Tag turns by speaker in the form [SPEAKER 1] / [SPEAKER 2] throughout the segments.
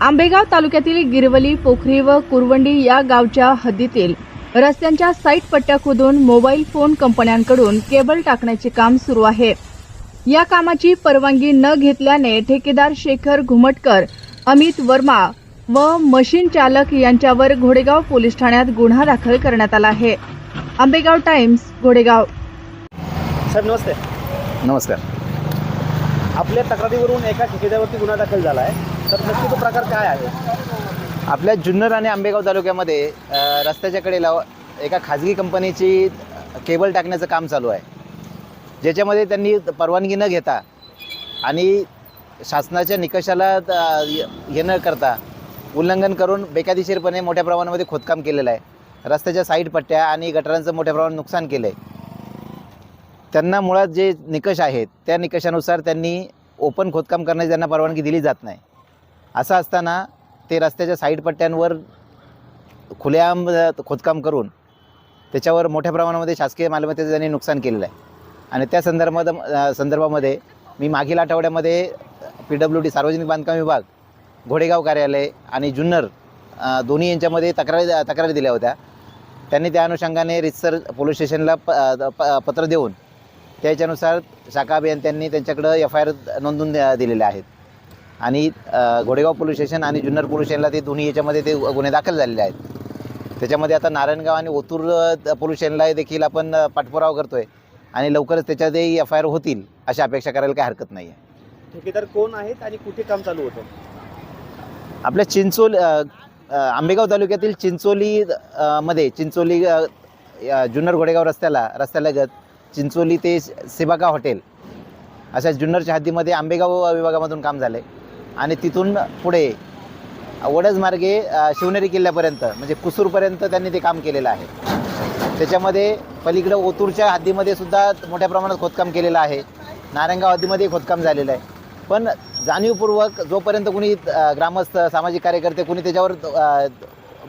[SPEAKER 1] आंबेगाव तालुक्यातील गिरवली पोखरी व कुरवंडी या गावच्या हद्दीतील रस्त्यांच्या साईट पट्ट्या खोदून मोबाईल फोन कंपन्यांकडून केबल टाकण्याचे काम सुरू आहे. या कामाची परवानगी न घेतल्याने ठेकेदार शेखर घुमटकर अमित वर्मा व मशीन चालक यांच्यावर घोडेगाव पोलीस ठाण्यात गुन्हा दाखल करण्यात आला आहे. आंबेगाव टाइम्स घोडेगाव.
[SPEAKER 2] साहेब नमस्ते.
[SPEAKER 3] नमस्कार.
[SPEAKER 2] आपल्या तक्रारीवरून एका ठेकेदारावरती गुन्हा दाखल झाला आहे. तर नक्की तो प्रकार काय आहे?
[SPEAKER 3] आपल्या जुन्नर आणि आंबेगाव तालुक्यामध्ये अ, रस्त्याच्या कडेला एका खाजगी कंपनीची केबल टाकण्याचं काम चालू आहे. ज्याच्यामध्ये त्यांनी परवानगी न घेता आणि शासनाच्या निकषाला अ, हे न करता उल्लंघन करून बेकायदेशीरपणे मोठ्या प्रमाणामध्ये खोदकाम केलेलं आहे. रस्त्याच्या साईड पट्ट्या आणि गटारांचं मोठ्या प्रमाणात नुकसान केलं आहे त्यांना मुळात जे निकष आहेत त्या निकषानुसार त्यांनी ओपन खोदकाम करण्याची त्यांना परवानगी दिली जात नाही. असं असताना ते रस्त्याच्या साईड पट्ट्यांवर खुलेआम खोदकाम करून त्याच्यावर मोठ्या प्रमाणामध्ये शासकीय मालमत्तेचं त्यांनी नुकसान केलेलं आहे. आणि त्या संदर्भात संदर्भामध्ये मी मागील आठवड्यामध्ये पी डब्ल्यू डी सार्वजनिक बांधकाम विभाग घोडेगाव कार्यालय आणि जुन्नर दोन्ही यांच्यामध्ये तक्रारी तक्रारी दिल्या होत्या. त्यांनी त्या अनुषंगाने रितसर पोलीस स्टेशनला प अ, प पत्र देऊन त्याच्यानुसार शाखा अभियंत्यांनी त्यांच्याकडं एफ आय आर नोंदवून द्या- आहेत. आणि घोडेगाव पोलीस स्टेशन आणि जुन्नर पोलीस स्टेशनला ते दोन्ही याच्यामध्ये ते गुन्हे दाखल झालेले आहेत. त्याच्यामध्ये आता नारायणगाव आणि ओतूर पोलीस स्टेशनला देखील आपण पाठपुरावा करतोय आणि लवकरच त्याच्यातही एफ आय आर होतील अशी अपेक्षा करायला काही हरकत नाही आहे
[SPEAKER 2] ठेकेदार कोण आहेत आणि कुठे काम चालू होतं?
[SPEAKER 3] आपल्या चिंचोली आंबेगाव तालुक्यातील चिंचोली मध्ये चिंचोली जुन्नर घोडेगाव रस्त्याला रस्त्यालगत चिंचोली ते सेबागा हॉटेल अशा जुन्नरच्या हद्दीमध्ये आंबेगाव विभागामधून काम झाले आणि तिथून पुढे वडजमार्गे शिवनेरी किल्ल्यापर्यंत म्हणजे कुसूरपर्यंत त्यांनी ते काम केलेलं आहे. त्याच्यामध्ये पलीकडं ओतूरच्या हद्दीमध्ये सुद्धा मोठ्या प्रमाणात खोदकाम केलेलं आहे. नारायणगाव हद्दीमध्ये खोदकाम झालेलं आहे. पण जाणीवपूर्वक जोपर्यंत कुणी ग्रामस्थ सामाजिक कार्यकर्ते कुणी त्याच्यावर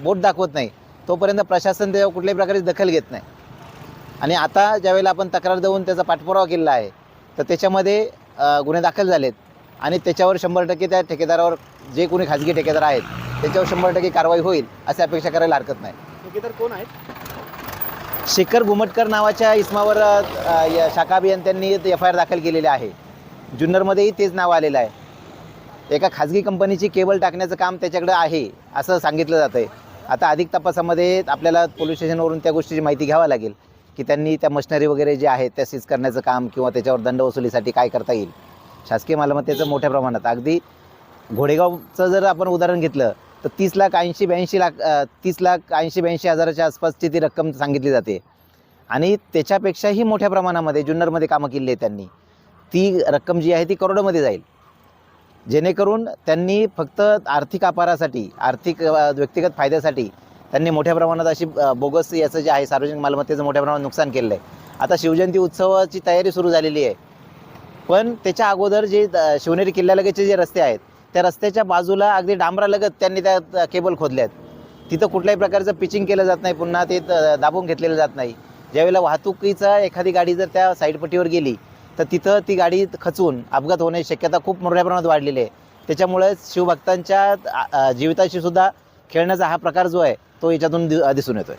[SPEAKER 3] बोट दाखवत नाही तोपर्यंत प्रशासन त्याच्यावर कुठल्याही प्रकारची दखल घेत नाही. आणि आता ज्यावेळेला आपण तक्रार देऊन त्याचा पाठपुरावा केलेला आहे तर त्याच्यामध्ये गुन्हे दाखल झालेत. आणि त्याच्यावर शंभर टक्के त्या ठेकेदारावर जे कोणी खाजगी ठेकेदार आहेत त्याच्यावर शंभर टक्के कारवाई होईल अशी अपेक्षा करायला हरकत नाही.
[SPEAKER 2] ठेकेदार कोण आहेत?
[SPEAKER 3] शेखर घुमटकर नावाच्या इस्मावर अ, या शाखा अभियंत्यांनी एफ आय आर दाखल केलेली आहे. जुन्नरमध्येही तेच नाव आलेलं आहे. एका खाजगी कंपनीची केबल टाकण्याचं काम त्याच्याकडे आहे असं सांगितलं जातं आहे आता अधिक तपासामध्ये आपल्याला पोलीस स्टेशनवरून त्या गोष्टीची माहिती घ्यावी लागेल की त्यांनी त्या मशिनरी वगैरे जे आहेत त्या सीज करण्याचं काम किंवा त्याच्यावर दंड वसुलीसाठी काय करता येईल. शासकीय मालमत्तेचं मोठ्या प्रमाणात. अगदी घोडेगावचं जर आपण उदाहरण घेतलं तर तीस लाख ऐंशी ब्याऐंशी लाख तीस लाख ऐंशी ब्याऐंशी हजाराच्या आसपासची ती रक्कम सांगितली जाते. आणि त्याच्यापेक्षाही मोठ्या प्रमाणामध्ये जुन्नरमध्ये कामं केली आहे त्यांनी. ती रक्कम जी आहे ती करोडोमध्ये जाईल. जेणेकरून त्यांनी फक्त आर्थिक अपारासाठी आर्थिक व्यक्तिगत फायद्यासाठी त्यांनी मोठ्या प्रमाणात अशी बोगस याचं जे आहे सार्वजनिक मालमत्तेचं मोठ्या प्रमाणात नुकसान केलं आहे. आता शिवजयंती उत्सवाची तयारी सुरू झालेली आहे. पण त्याच्या अगोदर जे शिवनेरी किल्ल्यालगतचे जे रस्ते आहेत त्या रस्त्याच्या बाजूला अगदी डांबरालगत त्यांनी त्या केबल खोदल्या आहेत. तिथं कुठल्याही प्रकारचं पिचिंग केलं जात नाही पुन्हा ते दाबून घेतलेलं जात नाही. ज्यावेळेला वाहतुकीचा एखादी गाडी जर त्या साईडपट्टीवर गेली तर तिथं ती गाडी खचून अपघात होण्याची शक्यता खूप मोठ्या प्रमाणात वाढलेली आहे. त्याच्यामुळे शिवभक्तांच्या अ, जीविताशी सुद्धा खेळण्याचा हा प्रकार जो आहे तो याच्यातून दि- दिसून येतोय.